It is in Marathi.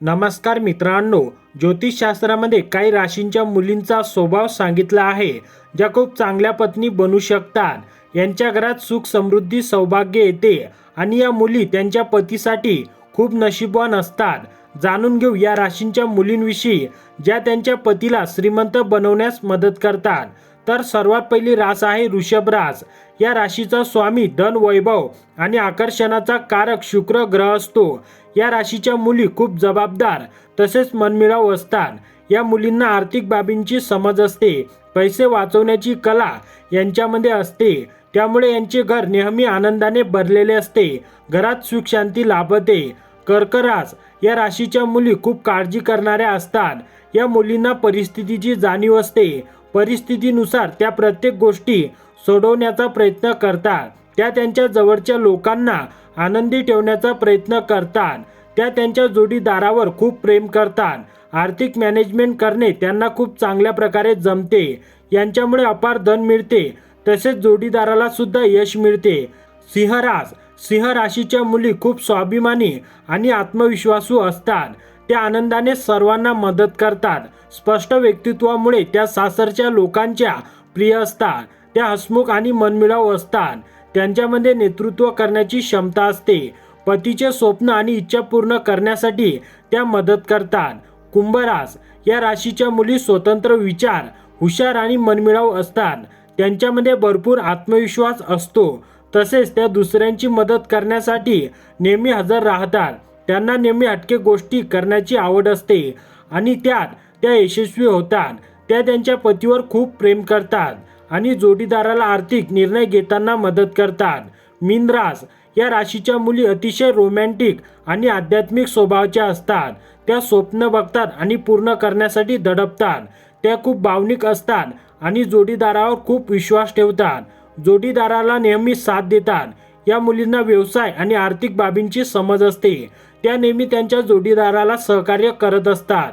नमस्कार मित्रांनो ज्योतिषशास्त्रामध्ये काही राशींच्या मुलींचा स्वभाव सांगितला आहे ज्या खूप चांगल्या पत्नी बनू शकतात. यांच्या घरात सुख समृद्धी सौभाग्य येते आणि या मुली त्यांच्या पतीसाठी खूप नशीबवान असतात. जाणून घेऊ या राशींच्या मुलींविषयी ज्या त्यांच्या पतीला श्रीमंत बनवण्यास मदत करतात. तर सर्वात पहिली रास आहे ऋषभ रास. या राशीचा स्वामी धन वैभव आणि आकर्षणाचा कारक शुक्र ग्रह असतो. या राशीच्या मुली खूप जबाबदार तसेच मनमिळाव असतात. या मुलींना आर्थिक बाबींची समज असते पैसे वाचवण्याची कला यांच्यामध्ये असते. त्यामुळे यांचे घर नेहमी आनंदाने भरलेले असते. घरात सुख शांती लाभते. कर्करास या राशीच्या मुली खूप काळजी करणाऱ्या असतात. या मुलींना परिस्थितीची जाणीव असते. परिस्थितीनुसार त्या प्रत्येक गोष्टी सोडवण्याचा प्रयत्न करतात. त्या त्यांच्या जवळच्या लोकांना आनंदी ठेवण्याचा प्रयत्न करतात. त्या त्यांच्या जोडीदारावर खूप प्रेम करतात. आर्थिक मॅनेजमेंट करणे त्यांना खूप चांगल्या प्रकारे जमते. यांच्यामुळे अपार धन मिळते. तसेच जोडीदाराला सुद्धा यश मिळते. सिंहरास सिंह राशीच्या मुली खूप स्वाभिमानी आणि आत्मविश्वासू असतात. त्या आनंदाने सर्वांना मदत करतात. स्पष्ट व्यक्तित्वामुळे त्या सासरच्या लोकांच्या प्रिय असतात. त्या हसमुख आणि मनमिळाऊ असतात. त्यांच्यामध्ये नेतृत्व करण्याची क्षमता असते. पतीचे स्वप्न आणि इच्छा पूर्ण करण्यासाठी त्या मदत करतात. कुंभरास या राशीच्या मुली स्वतंत्र विचार हुशार आणि मनमिळाऊ असतात. त्यांच्यामध्ये भरपूर आत्मविश्वास असतो. तसेच त्या दुसऱ्यांची मदत करण्यासाठी नेहमी हजर राहतात. त्यांना नेहमी हटके गोष्टी करण्याची आवड असते आणि त्यात त्या यशस्वी होतात. त्या त्यांच्या पतीवर खूप प्रेम करतात आणि जोडीदाराला आर्थिक निर्णय घेताना मदत करतात. मीनरास या राशीच्या मुली अतिशय रोमॅन्टिक आणि आध्यात्मिक स्वभावाच्या असतात. त्या स्वप्न बघतात आणि पूर्ण करण्यासाठी दडपतात. त्या खूप भावनिक असतात आणि जोडीदारावर खूप विश्वास ठेवतात. जोडीदाराला नेहमी साथ देतात. या मुलींना व्यवसाय आणि आर्थिक बाबींची समज असते. त्या नेहमी त्यांच्या जोडीदाराला सहकार्य करत असतात.